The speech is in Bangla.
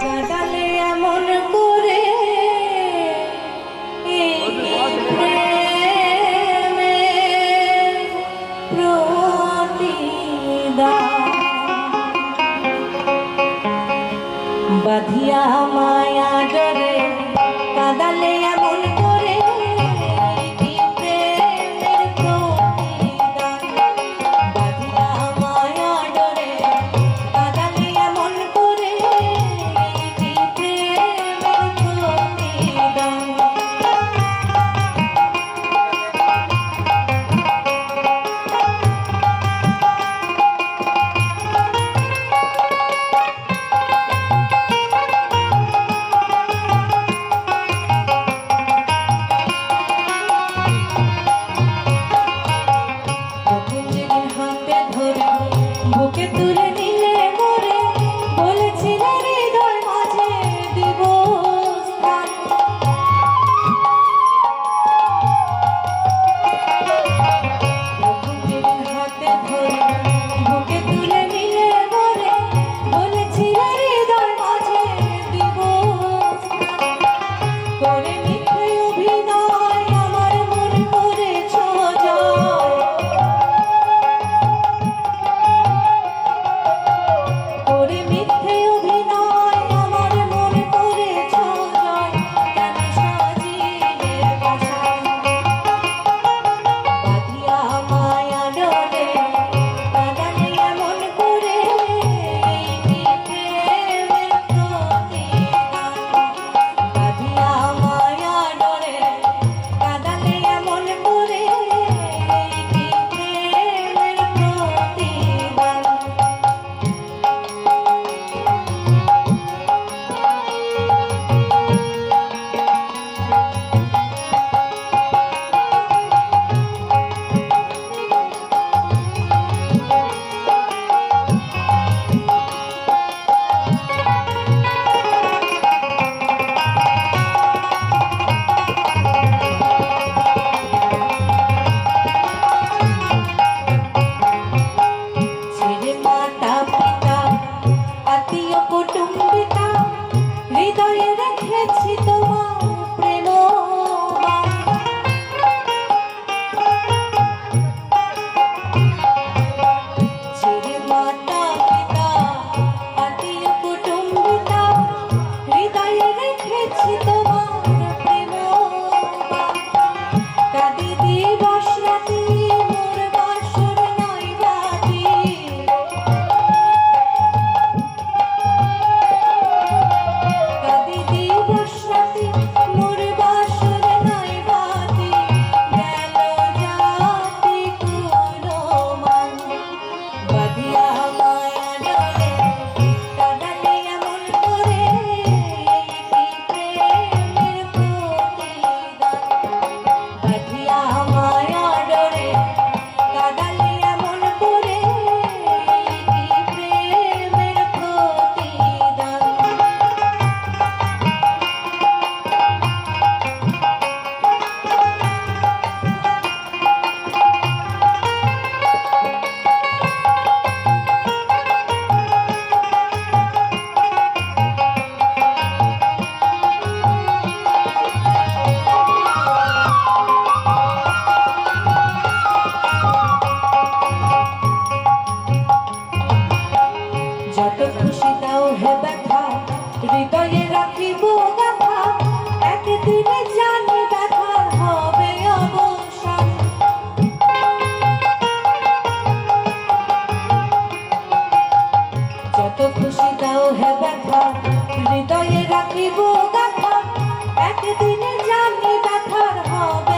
কাদালে এমন করে বাধিয়া মায়া ডরে কাদালে বলেছিলে জানি ব্যথার হবে।